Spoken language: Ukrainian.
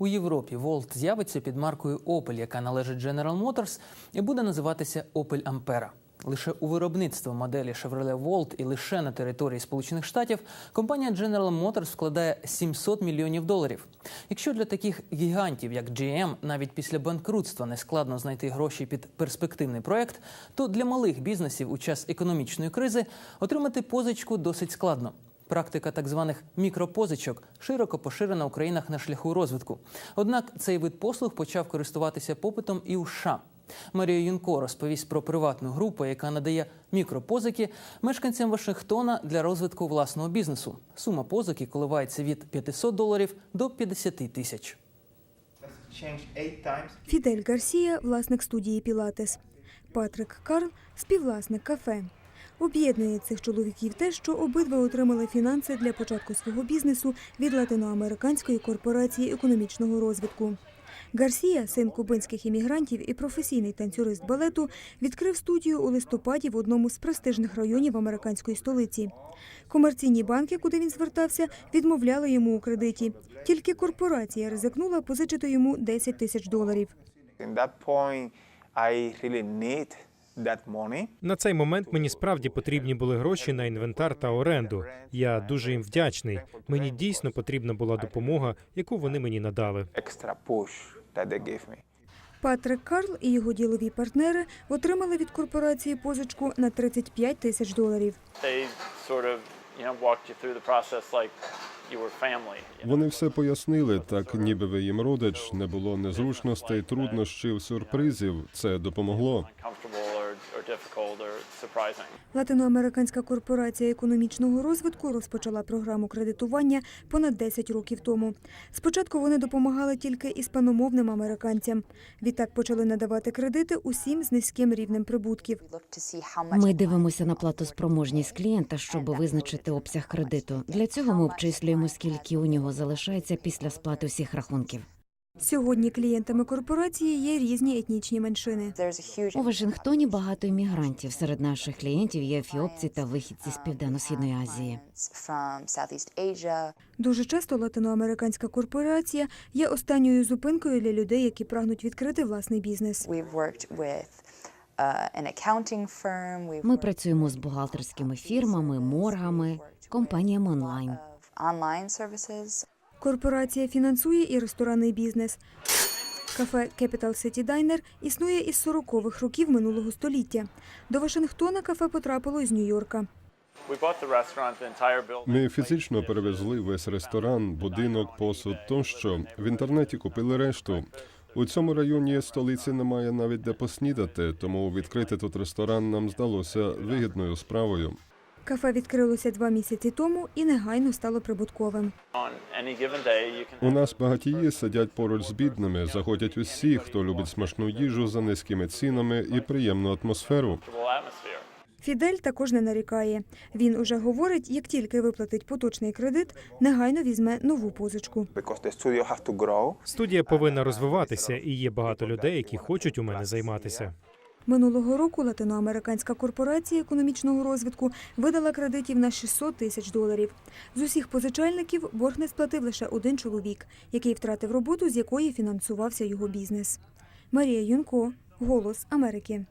У Європі Volt з'явиться під маркою Opel, яка належить General Motors, і буде називатися Opel Ampera. Лише у виробництво моделі Chevrolet Volt і лише на території Сполучених Штатів компанія General Motors вкладає 700 мільйонів доларів. Якщо для таких гігантів, як GM, навіть після банкрутства не складно знайти гроші під перспективний проект, то для малих бізнесів у час економічної кризи отримати позичку досить складно. Практика так званих мікропозичок широко поширена в країнах на шляху розвитку. Однак цей вид послуг почав користуватися попитом і у США. Марія Юнко розповість про приватну групу, яка надає мікропозики мешканцям Вашингтона для розвитку власного бізнесу. Сума позики коливається від 500 доларів до 50 тисяч. Фідель Гарсія, власник студії Пілатес. Патрик Карл співвласник кафе. Об'єднує цих чоловіків те, що обидва отримали фінанси для початку свого бізнесу від латиноамериканської корпорації економічного розвитку. Гарсія, син кубинських іммігрантів і професійний танцюрист балету, відкрив студію у листопаді в одному з престижних районів американської столиці. Комерційні банки, куди він звертався, відмовляли йому у кредиті. Тільки корпорація ризикнула позичити йому 10 тисяч доларів. На цей момент мені справді потрібні були гроші на інвентар та оренду. Я дуже їм вдячний. Мені дійсно потрібна була допомога, яку вони мені надали. Патрик Карл і його ділові партнери отримали від корпорації позичку на 35 тисяч доларів. Вони все пояснили, так ніби ви їм родич, не було незручностей, труднощів, сюрпризів. Це допомогло. Латиноамериканська корпорація економічного розвитку розпочала програму кредитування понад 10 років тому. Спочатку вони допомагали тільки іспаномовним американцям. Відтак почали надавати кредити усім з низьким рівнем прибутків. Ми дивимося на платоспроможність клієнта, щоб визначити обсяг кредиту. Для цього ми обчислюємо, скільки у нього залишається після сплати всіх рахунків. Сьогодні клієнтами корпорації є різні етнічні меншини. У Вашингтоні багато іммігрантів. Серед наших клієнтів є ефіопці та вихідці з південно-східної Азії. Дуже часто латиноамериканська корпорація є останньою зупинкою для людей, які прагнуть відкрити власний бізнес. Uh, Ми працюємо з бухгалтерськими фірмами, моргами, компаніями онлайн. Корпорація фінансує і ресторанний бізнес. Кафе Capital City Diner існує із 40-х років минулого століття. До Вашингтона кафе потрапило з Нью-Йорка. Ми фізично перевезли весь ресторан, будинок, посуд тощо. В інтернеті купили решту. У цьому районі столиці немає навіть де поснідати, тому відкрити тут ресторан нам здалося вигідною справою. Кафе відкрилося два місяці тому і негайно стало прибутковим. У нас багатії сидять поруч з бідними, заходять усі, хто любить смачну їжу за низькими цінами і приємну атмосферу. Фідель також не нарікає. Він уже говорить, як тільки виплатить поточний кредит, негайно візьме нову позичку. Студія повинна розвиватися, і є багато людей, які хочуть у мене займатися. Минулого року латиноамериканська корпорація економічного розвитку видала кредитів на 600 тисяч доларів. З усіх позичальників борг не сплатив лише один чоловік, який втратив роботу, з якої фінансувався його бізнес. Марія Юнко, Голос Америки.